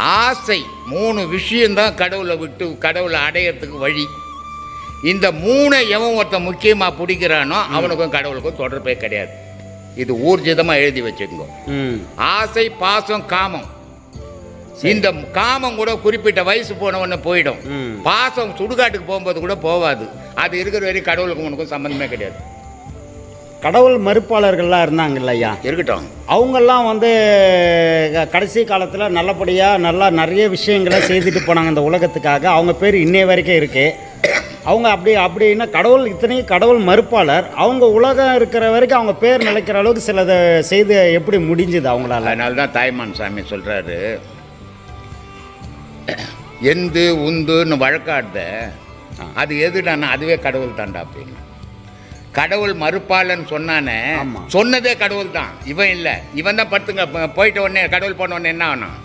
ஆசை மூணு விஷயம்தான் கடவுளை விட்டு கடவுளை அடையறதுக்கு வழி. இந்த மூணை எவன் ஒருத்தன் முக்கியமாக பிடிக்கிறானோ அவனுக்கும் கடவுளுக்கும் தொடர்பே கிடையாது. இது ஊர்ஜிதமாக எழுதி வச்சுக்கோங்க ம். ஆசை பாசம் காமம். இந்த காமம் கூட குறிப்பிட்ட வயசு போனவொன்னு போயிடும். பாசம் சுடுகாட்டுக்கு போகும்போது கூட போகாது அது இருக்கிற வரைக்கும் கடவுளுக்கும் உனக்கும் சம்மந்தமே கிடையாது. கடவுள் மறுப்பாளர்கள்லாம் இருந்தாங்கல்ல ஐயா இருக்கட்டும். அவங்கெல்லாம் வந்து கடைசி காலத்தில் நல்லபடியாக நல்லா நிறைய விஷயங்களை செய்துட்டு போனாங்க இந்த உலகத்துக்காக. அவங்க பேர் இன்னைய வரைக்கும் இருக்குது அவங்க அப்படி அப்படின்னா கடவுள் இத்தனையும் கடவுள் மறுப்பாளர். அவங்க உலகம் இருக்கிற வரைக்கும் அவங்க பேர் நிலைக்கிற அளவுக்கு சிலதை செய்து எப்படி முடிஞ்சுது அவங்களால? அதனால தான் தாய்மான் சாமி சொல்கிறாரு எந்து உந்துன்னு வழக்காடுத. அது எதுடான்னா அதுவே கடவுள் தான்டா அப்படின்னு கடவுள் மறுப்பாளன்னு சொன்னானே. சொன்னதே கடவுள் தான் இவன் இல்லை. இவன் தான் படுத்துங்க போயிட்ட உடனே கடவுள் போன உடனே என்ன ஆனான்